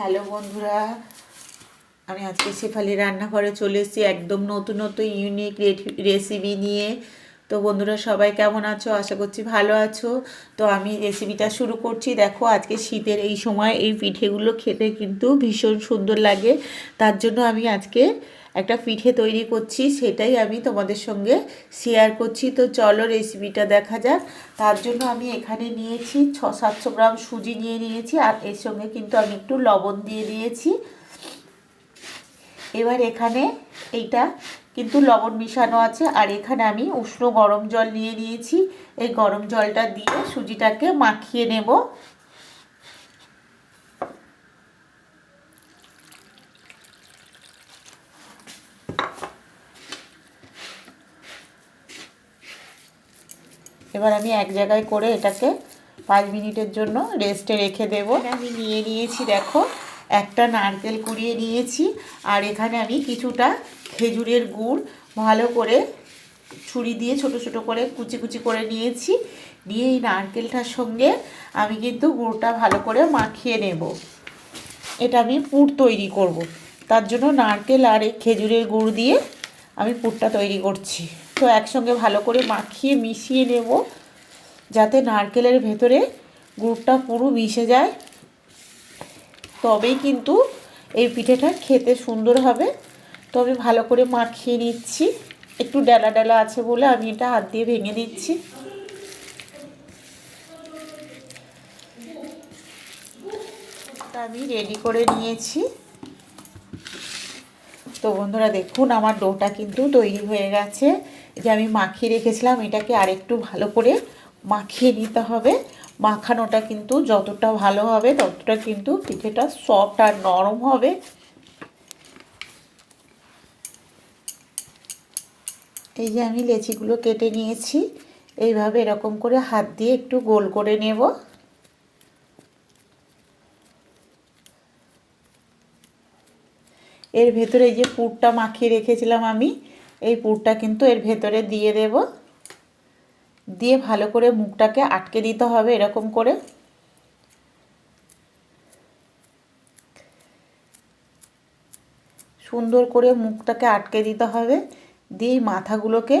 Hello বন্ধুরা, আমি আজকে শেফালি রান্নাঘরে চলে এসেছি একদম নতুন নতুন ইউনিক রেসিপি নিয়ে। তো বন্ধুরা, সবাই কেমন আছো? আশা করছি ভালো আছো। তো আমি রেসিপিটা শুরু করছি। দেখো, আজকে শীতের এই সময় এই পিঠেগুলো খেতে কিন্তু ভীষণ সুন্দর লাগে। তার জন্য আমি আজকে একটা পিঠে তৈরি করছি, সেটাই আমি তোমাদের সঙ্গে শেয়ার করছি। তো চলো রেসিপিটা দেখা যাক। তার জন্য আমি এখানে নিয়েছি ছ সাতশো গ্রাম সুজি নিয়ে নিয়েছি, আর এর সঙ্গে কিন্তু আমি একটু লবণ দিয়ে দিয়েছি। এবার এখানে এইটা কিন্তু লবণ মিশানো আছে, আর এখানে আমি উষ্ণ গরম জল নিয়ে নিয়েছি। এই গরম জলটা দিয়ে সুজিটাকে মাখিয়ে নেব। এবার আমি এক জায়গায় করে এটাকে পাঁচ মিনিটের জন্য রেস্টে রেখে দেব। আমি নিয়ে নিয়েছি, দেখো। একটা নারকেল কুড়িয়ে নিয়েছি, আর এখানে আমি কিছুটা খেজুরের গুড় ভালো করে ছুরি দিয়ে ছোট ছোট করে কুচি কুচি করে নিয়েছি। নিয়ে এই নারকেলটার সঙ্গে আমি কিন্তু গুড়টা ভালো করে মাখিয়ে নেব। এটা আমি পুর তৈরি করব। তার জন্য নারকেল আর এই খেজুরের গুড় দিয়ে আমি পুরটা তৈরি করছি। তো একসঙ্গে ভালো করে মাখিয়ে, মিশিয়ে নেব যাতে নারকেলের ভেতরে গুড়টা পুরো মিশে যায়। তবেই কিন্তু এই পিঠেটা খেতে সুন্দর হবে। তো আমি ভালো করে মাখিয়ে নিচ্ছি। একটু ডালা ডালা আছে বলে আমি এটা হাত দিয়ে ভেঙে দিচ্ছি। আমি রেডি করে নিয়েছি। তো বন্ধুরা দেখুন, আমার ডোটা কিন্তু তৈরি হয়ে গেছে। যে আমি মাখিয়ে রেখেছিলাম, এটাকে আরেকটু ভালো করে মাখিয়ে নিতে হবে। মাখানোটা কিন্তু যতটা ভালো হবে, ততটা কিন্তু পিঠেটা সফট আর নরম হবে। এই যে আমি লেচিগুলো কেটে নিয়েছি, এইভাবে এরকম করে হাত দিয়ে একটু গোল করে নেব। এর ভেতরে যে পুরটা মাখিয়ে রেখেছিলাম আমি, এই পুরটা কিন্তু এর ভেতরে দিয়ে দেব। দিয়ে ভালো করে মুখটাকে আটকে দিতে হবে এরকম করে। সুন্দর করে মুখটাকে আটকে দিতে হবে। দিয়ে মাথাগুলোকে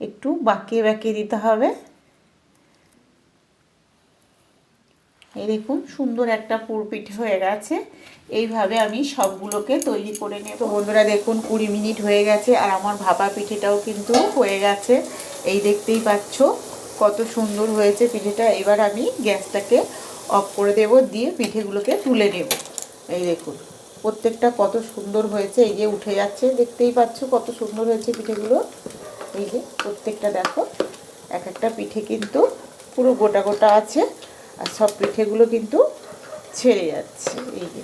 একটু বাঁকিয়ে বাঁকিয়ে দিতে হবে। এই দেখুন, সুন্দর একটা পুর পিঠে হয়ে গেছে। এইভাবে আমি সবগুলোকে তৈরি করে নেব। বন্ধুরা, দেখুন, কুড়ি মিনিট হয়ে গেছে আর আমার ভাপা পিঠেটাও কিন্তু হয়ে গেছে। এই দেখতেই পাচ্ছ কত সুন্দর হয়েছে পিঠেটা। এবার আমি গ্যাসটাকে অফ করে দেব, দিয়ে পিঠেগুলোকে তুলে নেব। এই দেখুন, প্রত্যেকটা কত সুন্দর হয়েছে। এই যে উঠে যাচ্ছে, দেখতেই পাচ্ছ কত সুন্দর হয়েছে পিঠেগুলো। এই যে প্রত্যেকটা দেখো, এক একটা পিঠে কিন্তু পুরো গোটা গোটা আছে। আর সব পিঠেগুলো কিন্তু ছেড়ে যাচ্ছে, এই যে।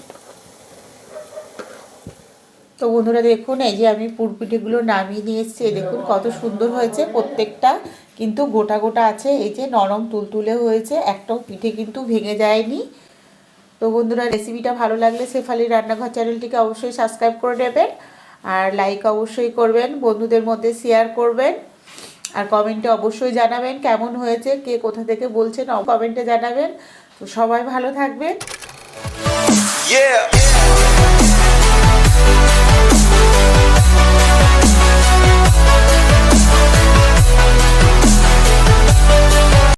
তো বন্ধুরা দেখুন, এই যে আমি পুরপিঠেগুলো নামিয়ে নিয়ে এসেছি দেখুন কত সুন্দর হয়েছে, প্রত্যেকটা কিন্তু গোটা গোটা আছে, এই যে নরম তুলতুলে হয়েছে, একটাও পিঠে কিন্তু ভেঙে যায়নি। তো বন্ধুরা রেসিপিটা ভালো লাগলে শেফালি রান্নাঘর চ্যানেলটিকে অবশ্যই সাবস্ক্রাইব করে নেবেন, আর লাইক অবশ্যই করবেন, বন্ধুদের মধ্যে শেয়ার করবেন। আর কমেন্টে অবশ্যই জানাবেন কেমন হয়েছে, কে কোথা থেকে বলছেন কমেন্টে জানাবেন তো সবাই ভালো থাকবেন Yeah.